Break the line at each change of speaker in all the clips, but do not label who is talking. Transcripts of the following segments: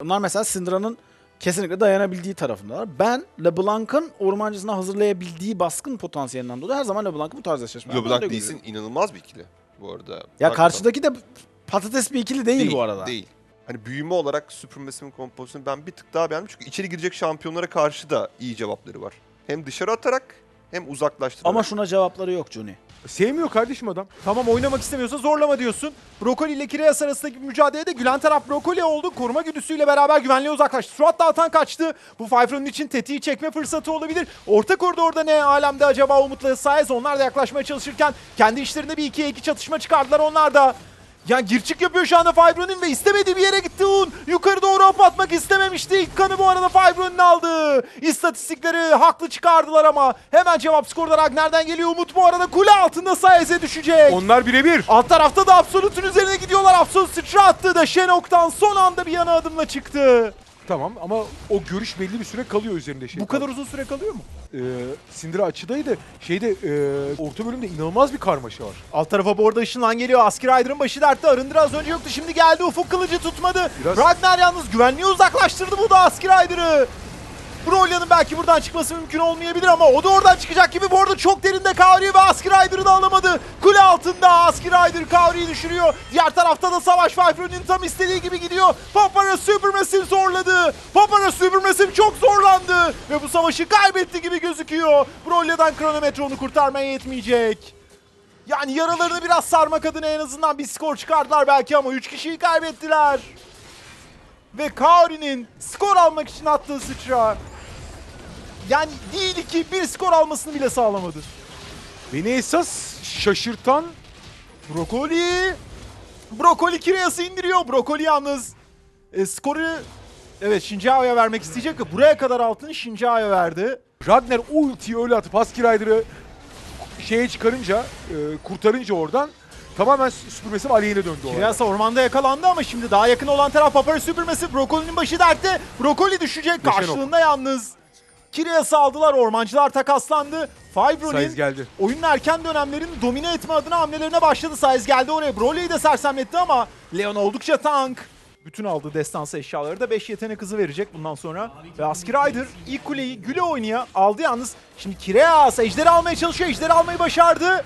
Bunlar mesela Syndra'nın kesinlikle dayanabildiği tarafındalar. Ben LeBlanc'ın ormancısına hazırlayabildiği baskın potansiyelinden dolayı her zaman LeBlanc'ı bu tarz eşleşmelerde
LeBlanc değilsin inanılmaz bir ikili bu arada.
Ya
Hakikaten.
karşıdaki de patates bir ikili değil, bu arada.
Değil. Hani büyüme olarak Supermassive'in kompozisyonu ben bir tık daha beğendim. Çünkü içeri girecek şampiyonlara karşı da iyi cevapları var. Hem dışarı atarak hem uzaklaştırarak.
Ama şuna cevapları yok Johnny.
Sevmiyor kardeşim adam.
Tamam oynamak istemiyorsa zorlama diyorsun. Brokoli ile Kireas arasındaki mücadelede gülen taraf Brokoli oldu. Koruma güdüsüyle beraber güvenliğe uzaklaştı. Suat dağıtan kaçtı. Bu Fyfron'un için tetiği çekme fırsatı olabilir. Orta koridorda ne alemde acaba Umut'la Saez onlar da yaklaşmaya çalışırken kendi işlerinde bir 2'ye 2 çatışma çıkardılar onlar da. Yani girçik yapıyor şu anda Fibro'nun ve istemediği bir yere gitti Un. Yukarı doğru hop atmak istememişti. İlk kanı bu arada Fibro'nun aldı. İstatistikleri haklı çıkardılar ama hemen cevap skorda Ragnar'dan geliyor. Umut bu arada kule altında Saez'e düşecek.
Onlar birebir.
Alt tarafta da Absolut'un üzerine gidiyorlar. Absolut sıçra attı da Shenok'tan son anda bir yana adımla çıktı.
Tamam ama o görüş belli bir süre kalıyor üzerinde şey.
Bu kadar uzun süre kalıyor mu?
Ee, Syndra açıdaydı. Şeyde e, orta bölümde inanılmaz bir karmaşa var.
Alt tarafa bu arada ışınlan geliyor. Asker Rider'ın başı dertte. Arındır az önce yoktu. Şimdi geldi. Ufuk kılıcı tutmadı.
Biraz-
Ragnar yalnız güvenliği uzaklaştırdı bu da Asker Rider'ı. Brolya'nın belki buradan çıkması mümkün olmayabilir ama o da oradan çıkacak gibi. Bu arada çok derinde Kavri ve Asker Rider'ı da alamadı. Kule altında Asker Rider Kavri'yi düşürüyor. Diğer tarafta da Savaş Fifro'nun tam istediği gibi gidiyor. Papara Supermassive zorladı. Papara Supermassive çok zorlandı. Ve bu savaşı kaybetti gibi gözüküyor. Brolya'dan kronometre onu kurtarmaya yetmeyecek. Yani yaralarını biraz sarmak adına en azından bir skor çıkardılar belki ama 3 kişiyi kaybettiler. Ve Kaori'nin skor almak için attığı sıçra. Yani değil ki bir skor almasını bile sağlamadı.
Beni esas şaşırtan
Brokoli. Brokoli Kireas'ı indiriyor. Brokoli yalnız e, skoru evet Shinjao'ya vermek isteyecek ve buraya kadar altını Shinjao'ya verdi.
Ragnar o ultiyi öyle atıp Husky Rider'ı şeye çıkarınca, e, kurtarınca oradan tamamen Supermassive aleyhine döndü o arada.
Kireas ormanda yakalandı ama şimdi daha yakın olan taraf Papara Supermassive. Brokoli'nin başı dertte. Brokoli düşecek. Karşılığında yalnız Kireas'ı aldılar. Ormancılar takaslandı. Fibro'nin oyunun erken dönemlerini domine etme adına hamlelerine başladı. Saiz geldi oraya. Broly'yi de sersemletti ama Leon oldukça tank. Bütün aldığı destansı eşyaları da 5 yetenek hızı verecek bundan sonra. Ve Aski Rider ilk kuleyi güle oynaya aldı yalnız. Şimdi Kireas ejderi almaya çalışıyor. Ejderi almayı başardı.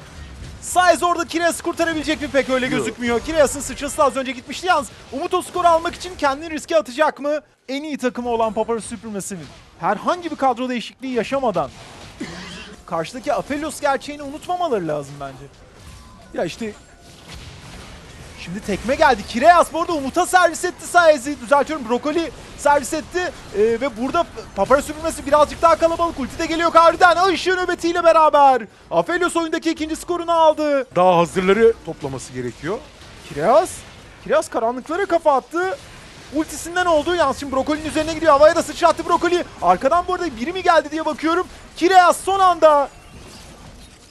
Saiz orada Kireas'ı kurtarabilecek mi pek öyle gözükmüyor. Kireas'ın sıçrası az önce gitmişti yalnız. Umut o skoru almak için kendini riske atacak mı? En iyi takımı olan Papara Supermassive'in herhangi bir kadro değişikliği yaşamadan karşıdaki Aphelios gerçeğini unutmamaları lazım bence.
Ya işte
Şimdi tekme geldi. Kireas bu arada Umut'a servis etti Saez'i. Düzeltiyorum Brokoli servis etti. Ee, ve burada Papara süpürmesi birazcık daha kalabalık. Ulti de geliyor Kavri'den. Işığı nöbetiyle beraber. Aphelios oyundaki ikinci skorunu aldı.
daha hazırları toplaması gerekiyor.
Kireas. Kireas karanlıklara kafa attı. Ultisinden oldu. Yalnız şimdi Brokoli'nin üzerine gidiyor. Havaya da sıçrattı Brokoli. Arkadan bu arada biri mi geldi diye bakıyorum. Kireas son anda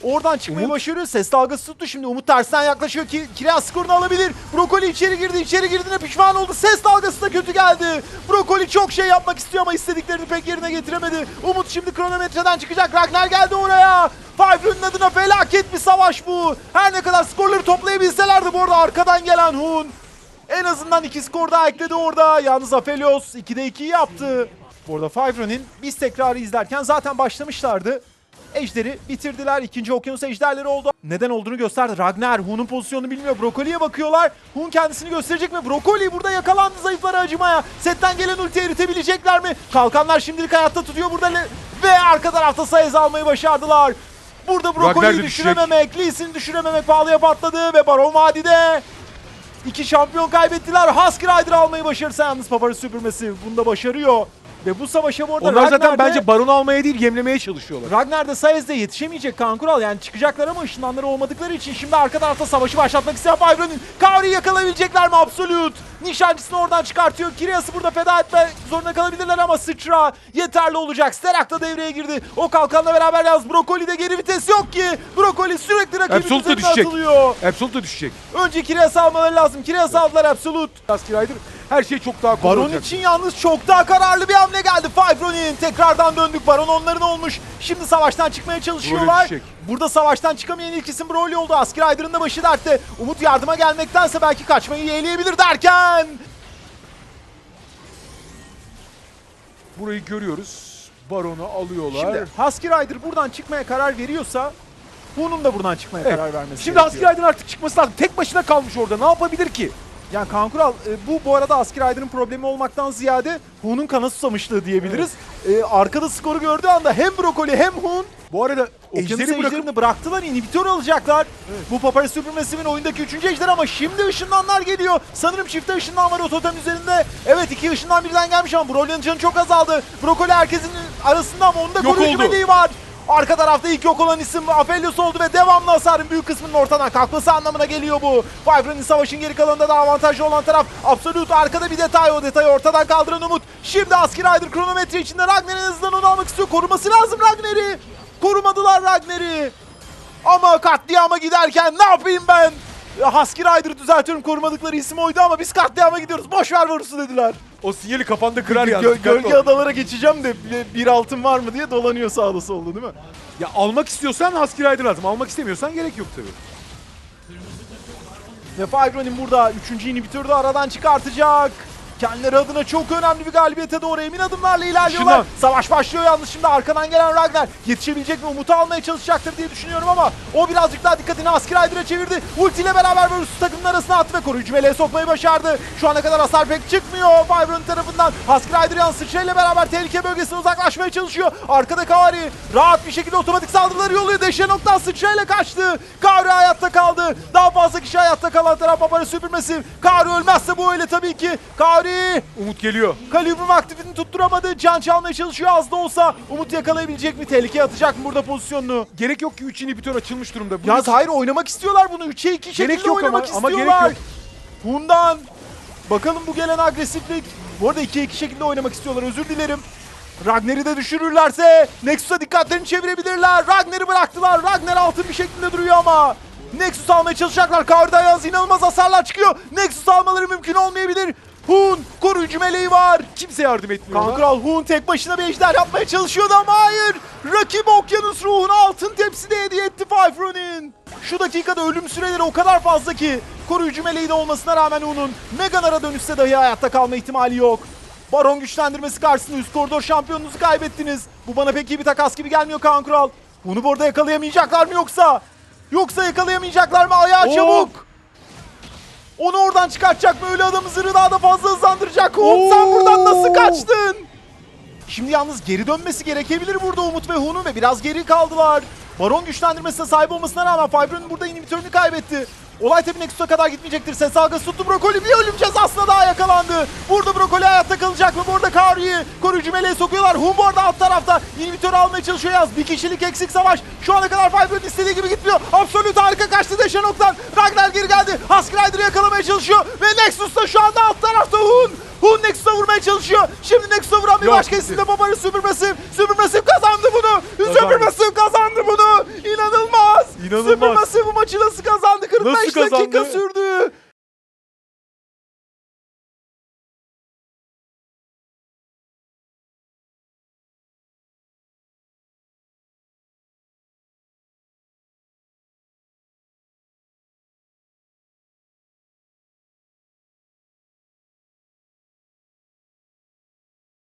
Oradan çıkmayı
Umut.
başarıyor. Ses dalgası tuttu. Şimdi Umut tersten yaklaşıyor ki Kireas skorunu alabilir. Brokoli içeri girdi. İçeri girdiğine pişman oldu. Ses dalgası da kötü geldi. Brokoli çok şey yapmak istiyor ama istediklerini pek yerine getiremedi. Umut şimdi kronometreden çıkacak. Ragnar geldi oraya. Fiverr'ın adına felaket bir savaş bu. Her ne kadar skorları toplayabilselerdi bu arada arkadan gelen Hun. En azından iki skor daha ekledi orada. Yalnız Aphelios 2'de 2'yi yaptı. Bu arada Fivron'in biz tekrarı izlerken zaten başlamışlardı. Ejderi bitirdiler. İkinci okyanus ejderleri oldu. Neden olduğunu gösterdi. Ragnar Hun'un pozisyonunu bilmiyor. Brokoli'ye bakıyorlar. Hun kendisini gösterecek mi? Brokoli burada yakalandı zayıflara acımaya. Setten gelen ulti eritebilecekler mi? Kalkanlar şimdilik hayatta tutuyor burada. Ve arka tarafta sayız almayı başardılar. Burada Brokoli'yi düşürememek, Lee Sin'i düşürememek pahalıya patladı ve Baron Vadi'de İki şampiyon kaybettiler. Husky Rider almayı başarırsa yalnız Papara Supermassive bunu da başarıyor. Ve bu savaşa bu arada
Onlar zaten
Ragnar'da-
bence baron almaya değil yemlemeye çalışıyorlar.
Ragnar da Saez'de yetişemeyecek Kaan Kural. Yani çıkacaklar ama ışınlanları olmadıkları için şimdi arka tarafta savaşı başlatmak isteyen Fibron'un Kavri'yi yakalayabilecekler mi? Absolute. Nişancısını oradan çıkartıyor. Kiryas'ı burada feda etme zorunda kalabilirler ama sıçra yeterli olacak. Sterak da devreye girdi. O kalkanla beraber yalnız Brokoli'de geri vites yok ki. Brokoli sürekli rakibin
Absolute
üzerine
düşecek.
atılıyor.
Absolute düşecek.
Önce Kiryas'ı almaları lazım. Kiryas'ı aldılar Absolute.
Husky Rider her şey çok daha kolay
Baron
olacak.
için yalnız çok daha kararlı bir hamle geldi. Fibronin tekrardan döndük. Baron onların olmuş. Şimdi savaştan çıkmaya çalışıyorlar. Burada savaştan çıkamayan ilk isim Broly oldu. Asker Rider'ın da başı dertte. Umut yardıma gelmektense belki kaçmayı yeğleyebilir derken
Burayı görüyoruz. Baron'u alıyorlar.
Şimdi Husky Rider buradan çıkmaya karar veriyorsa Hun'un da buradan çıkmaya
Evet.
karar vermesi
Şimdi Husky
gerekiyor.
Rider'ın artık çıkması lazım. Tek başına kalmış orada. Ne yapabilir ki?
Yani Kaan Kural e, bu bu arada Husky Rider'ın problemi olmaktan ziyade Hun'un kana susamışlığı diyebiliriz. E, arkada skoru gördüğü anda hem Brokoli hem Hun
Bu arada
Okyanus
ejderi bırakıp
bıraktılar, inhibitör alacaklar. Bu Papara Supermassive'in oyundaki üçüncü ejder ama şimdi ışınlanlar geliyor. Sanırım çifte ışınlan var o totem üzerinde. Evet iki ışınlan birden gelmiş ama Brolya'nın canı çok azaldı. Brokoli herkesin arasında ama onun da
Yok
koruyucu meleği var. Arka tarafta ilk yok olan isim Aphelios oldu ve devamlı hasarın büyük kısmının ortadan kalkması anlamına geliyor bu. Vibrant'in savaşın geri kalanında da avantajlı olan taraf Absolute arkada bir detay o detayı ortadan kaldıran Umut. Şimdi Aski Rider kronometre içinde Ragnar'ın hızından onu almak istiyor. Koruması lazım Ragnar'ı. Korumadılar Ragnar'ı. Ama katliama giderken ne yapayım ben? Husky Rider'ı düzeltiyorum korumadıkları isim oydu ama biz katliama gidiyoruz. Boş ver Varus'u dediler.
O sinyali kafanda kırar yani.
gö-
Dikkatli
gölge
ol.
adalara geçeceğim de bir- bir altın var mı diye dolanıyor sağda solda değil mi?
Ya almak istiyorsan Husky Rider lazım. Almak istemiyorsan gerek yok tabii.
Ve Fibron'in burada 3. inhibitörü de aradan çıkartacak. Kendileri adına çok önemli bir galibiyete doğru emin adımlarla ilerliyorlar.
Şundan.
Savaş başlıyor yalnız şimdi arkadan gelen Ragnar. Yetişebilecek mi Umut'u almaya çalışacaktır diye düşünüyorum ama o birazcık daha dikkatini Askir Rider'a çevirdi. Ulti ile beraber böyle su takımın arasına attı ve koruyucu meleğe sokmayı başardı. Şu ana kadar hasar pek çıkmıyor Fibron tarafından. Askir Rider yalnız sıçrayla beraber tehlike bölgesine uzaklaşmaya çalışıyor. Arkada Kavari rahat bir şekilde otomatik saldırıları yolluyor. Deşe nokta sıçrayla kaçtı. Kavari hayatta kaldı. Daha fazla kişi hayatta kalan taraf Papara süpürmesi. Kavari ölmezse bu öyle tabii ki. Kavari
Umut geliyor.
Kalibrium aktifini tutturamadı. Can çalmaya çalışıyor az da olsa. Umut yakalayabilecek mi? Tehlikeye atacak mı burada pozisyonunu?
Gerek yok ki 3 inhibitör açılmış durumda. Bu
Yalnız hayır oynamak istiyorlar bunu. 3'e 2 şekilde
Gerek yok
oynamak
ama- ama gerek
istiyorlar.
yok.
Hundan. Bakalım bu gelen agresiflik. Bu arada 2'ye 2 şekilde oynamak istiyorlar. Özür dilerim. Ragnar'ı da düşürürlerse Nexus'a dikkatlerini çevirebilirler. Ragnar'ı bıraktılar. Ragnar altın bir şekilde duruyor ama. Nexus almaya çalışacaklar. Kavra'dan yalnız inanılmaz hasarlar çıkıyor. Nexus almaları mümkün olmayabilir. Hun koruyucu meleği var.
kimse yardım etmiyor.
Kural Hun tek başına bir ejder yapmaya çalışıyordu ama hayır. Rakip Okyanus ruhunu altın tepside hediye etti Five Ronin. Şu dakikada ölüm süreleri o kadar fazla ki koruyucu meleği de olmasına rağmen Hun'un Meganar'a dönüşse dahi hayatta kalma ihtimali yok. Baron güçlendirmesi karşısında üst koridor şampiyonunuzu kaybettiniz. Bu bana pek iyi bir takas gibi gelmiyor Kaan Kural. Hun'u burada yakalayamayacaklar mı yoksa? Yoksa yakalayamayacaklar mı? Ayağı
Oo.
çabuk. Onu oradan çıkartacak mı? Öyle adamı zırhı daha da fazla hızlandıracak. Hun sen buradan nasıl kaçtın? Şimdi yalnız geri dönmesi gerekebilir burada Umut ve Hun'un ve biraz geri kaldılar. Baron güçlendirmesine sahip olmasına rağmen Fibron'un burada inhibitörünü kaybetti. Olay tabi Nexus'a kadar gitmeyecektir. Ses algısı tuttu Brokoli bir ölüm cezasına daha yakalandı. Burada Brokoli hayatta kalacak mı? Burada Kari'yi koruyucu meleğe sokuyorlar. Hun bu arada alt tarafta inhibitörü almaya çalışıyor yaz. Bir kişilik eksik savaş. Şu ana kadar Fibron istediği gibi gitmiyor. Absolute harika kaçtı Deşanok'tan. Ragnar geri geldi. Husk Rider'ı yakalamaya çalışıyor. Ve Nexus da şu anda alt tarafta Hun. Hun Nexus'a vurmaya çalışıyor. Şimdi Nexus'a vuran bir
Yok,
başka isim de Baba'nın Supermassive. Supermassive kazandı bunu.
Kazandı.
Supermassive kazandı bunu. İnanılmaz. Supermassive bu maçı nasıl kazandı? 45
Nasıl
dakika sürdü.